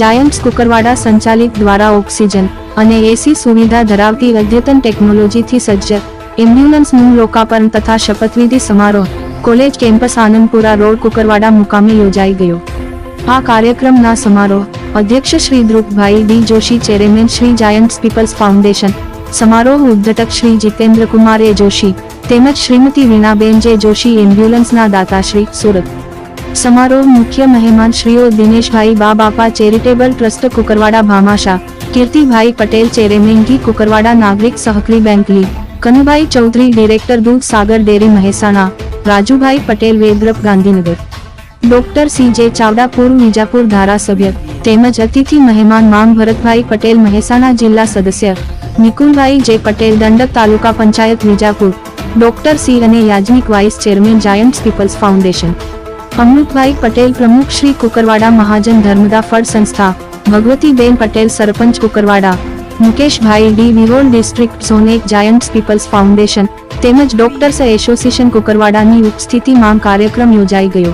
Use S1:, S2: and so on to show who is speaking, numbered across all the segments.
S1: Giants Kukarwada સંચાલિત દ્વારા oxygen અને એસી સુવિધા ધરાવતી અદ્યતન ટેકનોલોજીથી સજ્જ એમ્બ્યુલન્સનું લોકાર્પણ તથા શપથવિધિ સમારોહ, college campus Anandpura road Kukarwada મુકામે યોજાઈ ગયો. આ કાર્યક્રમના સમારોહ, અધ્યક્ષ Shri Dhrupbhai D Joshi, chairman Shri Giants People's Foundation સમારોહ ઉદ્ઘટક શ્રી જીતેન્દ્ર કુમાર એ જોશી, તેમજ શ્રીમતી વીણાબેન જે જોશી એમ્બ્યુલન્સના દાતાશ્રી સુરત. સમારોહ મુખ્ય મહેમાન શ્રીઓ દિનેશભાઈ બા બાપા ચેરિટેબલ ટ્રસ્ટ કુકરવાડા ભામાશા, કીર્તિભાઈ પટેલ ચેરમેનગી કુકરવાડા નાગરિક સહકારી બેંક લી, Kanubhai Chaudhary director Dudh Sagar dairy Mehsana, Rajubhai Patel વેદ્રપ Gandhinagar. Doctor C J Chavda પૂર્વ વિજાપુર ધારાસભ્ય, તેમજ અતિથિ મહેમાન મામ ભરતભાઈ પટેલ મહેસાણા જિલ્લા સદસ્ય, નિકુલભાઈ જે પટેલ દંડક તાલુકા પંચાયત વિજાપુર, ડોક્ટર સી અને Yagnik vice chairman Giants People's Foundation. Amrutbhai Patel પ્રમુખ શ્રી કુકરવાડા મહાજન ધર્મદા ફળ સંસ્થા, ભગવતીબેન પટેલ સરપંચ કુકરવાડા, મુકેશભાઈ ડી વિરોલ ડિસ્ટ્રિક્ટ ઝોનેક જાયન્ટ્સ પીપલ્સ ફાઉન્ડેશન, તેમજ ડોક્ટર્સ એસોસિએશન કુકરવાડાની ઉપસ્થિતિમાં કાર્યક્રમ યોજાઈ ગયો.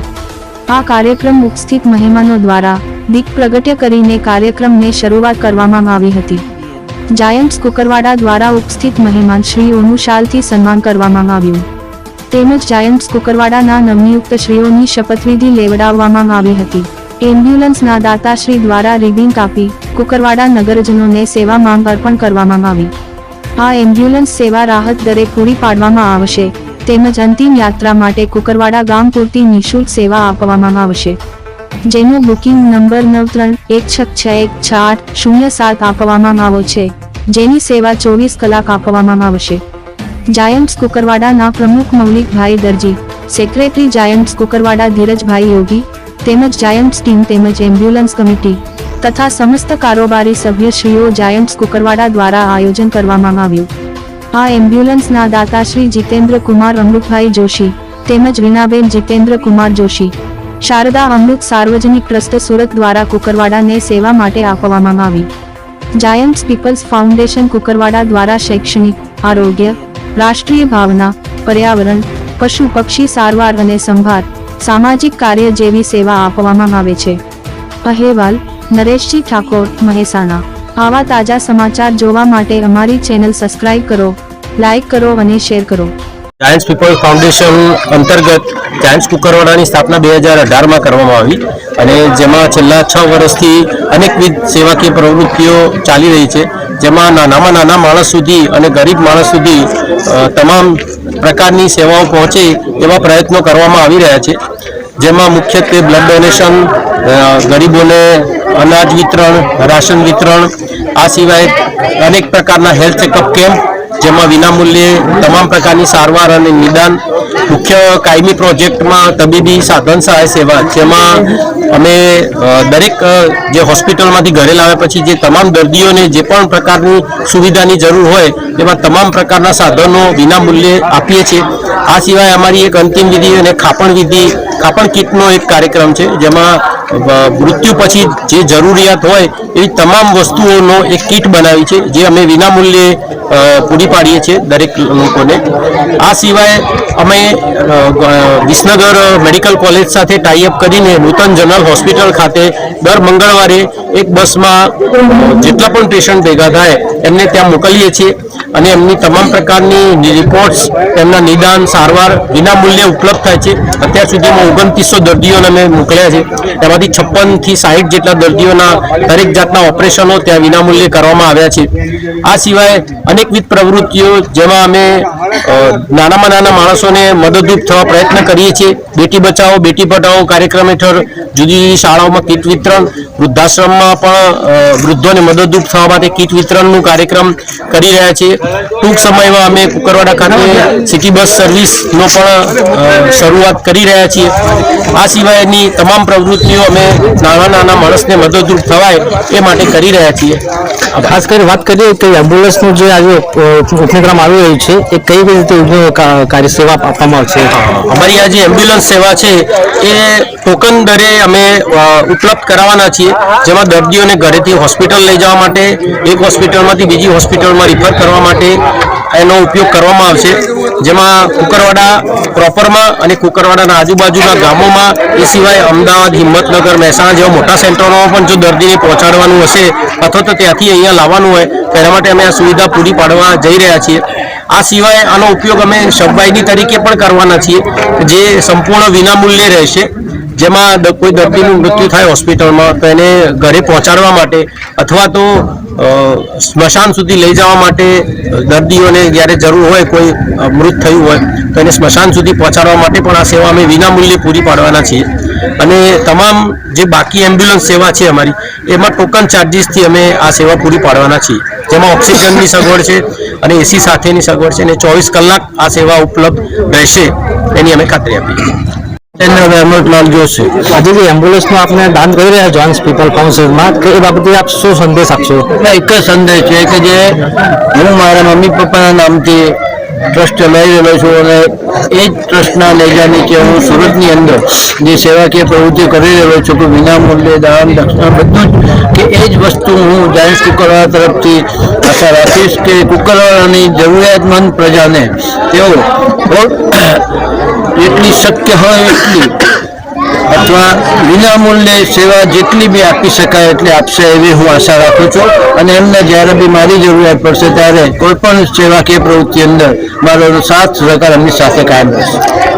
S1: આ કાર્યક્રમ ઉપસ્થિત મહેમાનો દ્વારા દીપ પ્રગટ્ય કરીને કાર્યક્રમને શરૂઆત કરવામાં આવી હતી. જાયન્ટ્સ કુકરવાડા દ્વારા ઉપસ્થિત મહેમાન શ્રીઓનું શાલથી સન્માન કરવામાં આવ્યું. તેમજ જાયન્ટ્સ કુકરવાડાના નવનિયુક્ત શ્રીઓની શપથવિધિ લેવડાવવામાં આવી હતી. એમ્બ્યુલન્સના દાતાશ્રી દ્વારા રિબિન કાપી કુકરવાડા નગરજનોને સેવા માંગ અર્પણ કરવામાં આવી. આ એમ્બ્યુલન્સ સેવા રાહત દરે પૂરી પાડવામાં આવશે, તેમજ અંતિમ યાત્રા માટે કુકરવાડા ગામ પૂરતી નિઃશુલ્ક સેવા આપવામાં આવશે. જેનો બુકિંગ નંબર નવ ત્રણ એક છ છ એક છ આઠ શૂન્ય સાત આપવામાં આવ્યો છે. જેની સેવા ચોવીસ કલાક આપવામાં આવશે. જાયન્ટ્સ કુકરવાડાના પ્રમુખ મૌલિકભાઈ દરજી, સેક્રેટરી જાયન્ટ્સ કુકરવાડા ધીરજભાઈ યોગી, તેમજ જાયન્ટ્સ ટીમ તેમજ એમ્બ્યુલન્સ કમિટી તથા સમસ્ત કારોબારી સભ્યશ્રીઓ જાયન્ટ્સ કુકરવાડા દ્વારા આયોજન કરવામાં આવ્યું. આ એમ્બ્યુલન્સના દાતા શ્રી જીતેન્દ્ર કુમાર અમૃતભાઈ જોશી તેમજ રીનાબેન જીતેન્દ્ર કુમાર જોશી, શારદા અમૃત સાર્વજનિક ટ્રસ્ટ સુરત દ્વારા કુકરવાડાને સેવા માટે આપવામાં આવી. જાયન્ટ્સ પીપલ્સ ફાઉન્ડેશન કુકરવાડા દ્વારા શૈક્ષણિક, આરોગ્ય રાષ્ટ્રીય ભાવના, પર્યાવરણ, પશુ પક્ષી સારવાર અને સંભાળ, સામાજિક કાર્ય જેવી સેવા આપવામાં આવે છે. અહેવાલ, નરેશજી ઠાકોર, મહેસાણા. આવા તાજા સમાચાર જોવા માટે અમારી ચેનલ સબસ્ક્રાઇબ કરો, લાઇક કરો અને શેર કરો.
S2: જાયન્ટ્સ પીપલ ફાઉન્ડેશન અંતર્ગત જાયન્ટ્સ કુકરવાડાની સ્થાપના બે હજાર અઢારમાં કરવામાં આવી અને જેમાં છેલ્લા છ વર્ષથી અનેકવિધ સેવાકીય પ્રવૃત્તિઓ ચાલી રહી છે. જેમાં નાનામાં નાના માણસ સુધી અને ગરીબ માણસ સુધી તમામ પ્રકારની સેવાઓ પહોંચે એવા પ્રયત્નો કરવામાં આવી રહ્યા છે. જેમાં મુખ્યત્વે બ્લડ ડોનેશન ગરીબોને અનાજ વિતરણ, રાશન વિતરણ, આ સિવાય અનેક પ્રકારના હેલ્થ ચેકઅપ કેમ્પ જેમાં વિનામૂલ્યે તમામ પ્રકારની સારવાર અને નિદાન, મુખ્ય કાયમી પ્રોજેક્ટમાં તબીબી સાધન સહાય સેવા, જેમાં અમે દરેક જે હોસ્પિટલમાંથી ઘરે લાવ્યા પછી જે તમામ દર્દીઓને જે પણ પ્રકારની સુવિધાની જરૂર હોય, એમાં તમામ પ્રકારના સાધનો વિનામૂલ્યે આપીએ છીએ. આ સિવાય અમારી એક અંતિમ વિધિ અને ખાપણ વિધિ, ખાપણ કીટનો એક કાર્યક્રમ છે, જેમાં મૃત્યુ પછી જે જરૂરિયાત હોય એવી તમામ વસ્તુઓનો એક કીટ બનાવી છે, જે અમે વિનામૂલ્યે પૂરી પાડીએ છીએ દરેક લોકોને. આ સિવાય અમે વિસનગર મેડિકલ કોલેજ સાથે ટાઈઅપ કરીને નૂતન જનરલ હોસ્પિટલ ખાતે દર મંગળવારે એક બસમાં જેટલા પણ પેશન્ટ ભેગા થાય એમને ત્યાં મોકલીએ છીએ અને એમની તમામ પ્રકારની રિપોર્ટ્સ તેમના નિદાન, સારવાર વિનામૂલ્યે ઉપલબ્ધ થાય છે. અત્યાર સુધીમાં ઓગણત્રીસો દર્દીઓને અમે મોકલ્યા છે. તેમાંથી છપ્પનથી સાહીઠ જેટલા દર્દીઓના દરેક જાતના ઓપરેશનો ત્યાં વિનામૂલ્યે કરવામાં આવ્યા છે. આ સિવાય અનેકવિધ પ્રવૃત્તિઓ જેમાં અમે નાનામાં નાના માણસોને મદદરૂપ થવા પ્રયત્ન કરીએ છીએ. બેટી બચાવો, બેટી પઢાઓ કાર્યક્રમ હેઠળ જુદી જુદી શાળાઓમાં કીટ વિતરણ, વૃદ્ધાશ્રમમાં પણ વૃદ્ધોને મદદરૂપ થવા માટે કીટ વિતરણનું કાર્યક્રમ કરી રહ્યા છીએ. ટૂંક સમયમાં અમે કુકરવાડા ખાતે સિટી બસ સર્વિસનો પણ શરૂઆત કરી રહ્યા છીએ. આ સિવાયની તમામ પ્રવૃત્તિઓ અમે નાના નાના માણસને મદદરૂપ થવાય એ માટે કરી રહ્યા છીએ.
S3: ખાસ કરીને વાત કરીએ કે એમ્બ્યુલન્સનું જે આજે ઉપક્રમ આવી રહ્યું છે એ કઈ રીતે કાર્ય સેવા આપવામાં આવશે?
S2: અમારી આ જે એમ્બ્યુલન્સ સેવા છે એ ટોકન દરે અમે ઉપલબ્ધ કરાવવાના છીએ. જેમાં દર્દીઓને ઘરેથી હોસ્પિટલ લઈ જવા માટે એક હોસ્પિટલમાંથી બીજી હોસ્પિટલમાં રિફર કરવા માટે એનો ઉપયોગ કરવામાં આવશે. જેમાં કુકરવાડા પ્રોપરમાં અને કુકરવાડાના આજુબાજુના ગામોમાં એ સિવાય અમદાવાદ, હિંમતનગર, મહેસાણા જેવા મોટા સેન્ટરોમાં પણ જો દર્દીને પહોંચાડવાનું હશે અથવા તો ત્યાંથી અહીંયા લાવવાનું હોય, તો એના માટે અમે આ સુવિધા પૂરી પાડવા જઈ રહ્યા છીએ. આ સિવાય આનો ઉપયોગ અમે શબબાઈની તરીકે પણ કરવાના છીએ, જે સંપૂર્ણ વિનામૂલ્યે રહેશે. જેમાં કોઈ દર્દીનું મૃત્યુ થાય હોસ્પિટલમાં, તો એને ઘરે પહોંચાડવા માટે અથવા તો સ્મશાન સુધી લઈ જવા માટે દર્દીઓને જ્યારે જરૂર હોય, કોઈ મૃત થયું હોય, તો એને સ્મશાન સુધી પહોંચાડવા માટે પણ આ સેવા અમે વિનામૂલ્યે પૂરી પાડવાના છીએ. અને તમામ જે બાકી એમ્બ્યુલન્સ સેવા છે અમારી, એમાં ટોકન ચાર્જીસથી અમે આ સેવા પૂરી પાડવાના છીએ. જેમાં ઓક્સિજનની સગવડ છે અને એસી સાથેની સગવડ છે અને ચોવીસ કલાક આ સેવા ઉપલબ્ધ રહેશે, એની અમે ખાતરી આપી
S3: જોશી. આજે જે એમ્બ્યુલન્સનું આપણે દાન કરી રહ્યા જોન્સ પીપલ કાઉન્સિલમાં કે એ બાબતે આપ શું સંદેશ આપશો?
S4: એક જ સંદેશ છે કે જે હું મારા મમ્મી પપ્પાના નામથી ટ્રસ્ટ લઈ રહ્યો છું અને એ જ ટ્રસ્ટના નેજા નીચે હું સુરતની અંદર જે સેવાકીય પ્રવૃત્તિ કરી રહ્યો છું કે વિનામૂલ્યે દાન દક્ષિણા બધું એ જ વસ્તુ હું જાયન્સ કુકરવાળા તરફથી આશા રાખીશ કે કુકરવાળાની જરૂરિયાતમંદ પ્રજાને તેઓ એટલી શક્ય હોય એટલી, અથવા વિનામૂલ્યે સેવા જેટલી બી આપી શકાય એટલી આપશે એવી હું આશા રાખું છું. અને એમને જ્યારે બી મારી જરૂરિયાત પડશે ત્યારે કોઈ પણ સેવાકીય પ્રવૃત્તિ અંદર મારો સાથ સહકાર એમની સાથે કાયમ રહેશે.